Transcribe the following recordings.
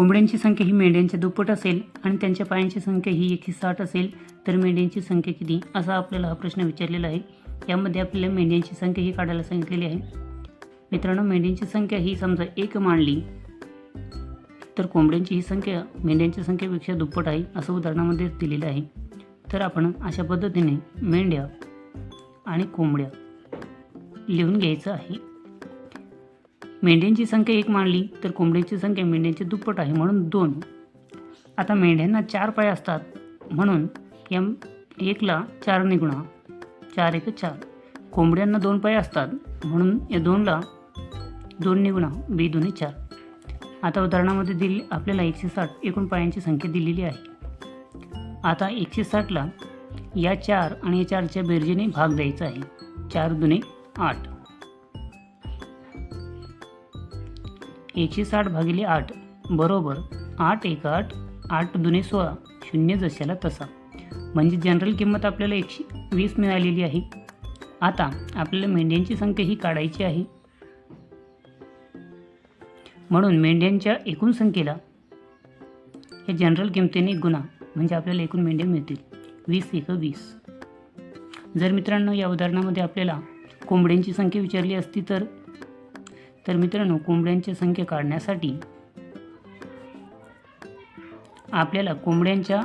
कोंबड्यांची संख्या ही मेंढ्यांच्या दुप्पट असेल आणि त्यांच्या पायांची संख्या ही एकशे साठ असेल तर मेंढ्यांची संख्या किती? असा आपल्याला हा प्रश्न विचारलेला आहे. यामध्ये आपल्याला मेंढ्यांची संख्या ही काढायला सांगितलेली आहे. मित्रांनो मेंढ्यांची संख्या ही समजा एक मांडली तर कोंबड्यांची ही संख्या मेंढ्यांच्या संख्येपेक्षा दुप्पट आहे असं उदाहरणामध्ये दिलेलं आहे. तर आपण अशा पद्धतीने मेंढ्या आणि कोंबड्या लिहून घ्यायचं आहे. मेंढ्यांची संख्या एक मानली तर कोंबड्यांची संख्या मेंढ्यांची दुप्पट आहे म्हणून दोन. आता मेंढ्यांना चार पाय असतात म्हणून या एकला चार निगुणा चार एक चार. कोंबड्यांना दोन पाय असतात म्हणून या दोनला दोन निगुणा बी दोन्ही चार. आता उदाहरणामध्ये दिली आपल्याला एकशे साठ एकूण पायांची संख्या दिलेली आहे. आता एकशे साठला या चार आणि या चारच्या बेरजेने भाग द्यायचा आहे. चार दुने आठ. एकशे साठ भागिले आठ. बरोबर. आठ एक आठ आठ दुने सोळा. शून्य जशाला तसा. म्हणजे जनरल किंमत आपल्याला एकशे वीस मिळालेली आहे. आता आपल्याला मेंढ्यांची संख्या ही काढायची आहे. म्हणून मेंढ्यांच्या एकूण संख्येला या जनरल किमतीने गुणा. म्हणजे आपल्याला एकूण मेंढ्या मिळतील. वीस एक वीस. जर मित्रांनो या उदाहरणामध्ये आपल्याला कोंबड्यांची संख्या विचारली असती तर तर मित्रांनो कोंबड्यांची संख्या काढण्यासाठी आपल्याला कोंबड्यांच्या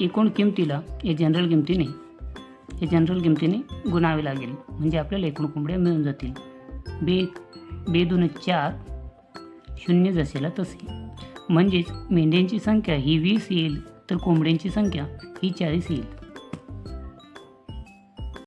एकूण किमतीला या जनरल किमतीने या जनरल किमतीने गुणावे लागेल. म्हणजे आपल्याला एकूण कोंबड्या मिळून जातील. बे बे दोन चार शून्य जसेला तसे. म्हणजेच मेंढ्यांची संख्या ही वीस येईल तर कोंबड्यांची संख्या ही चाळीस येईल.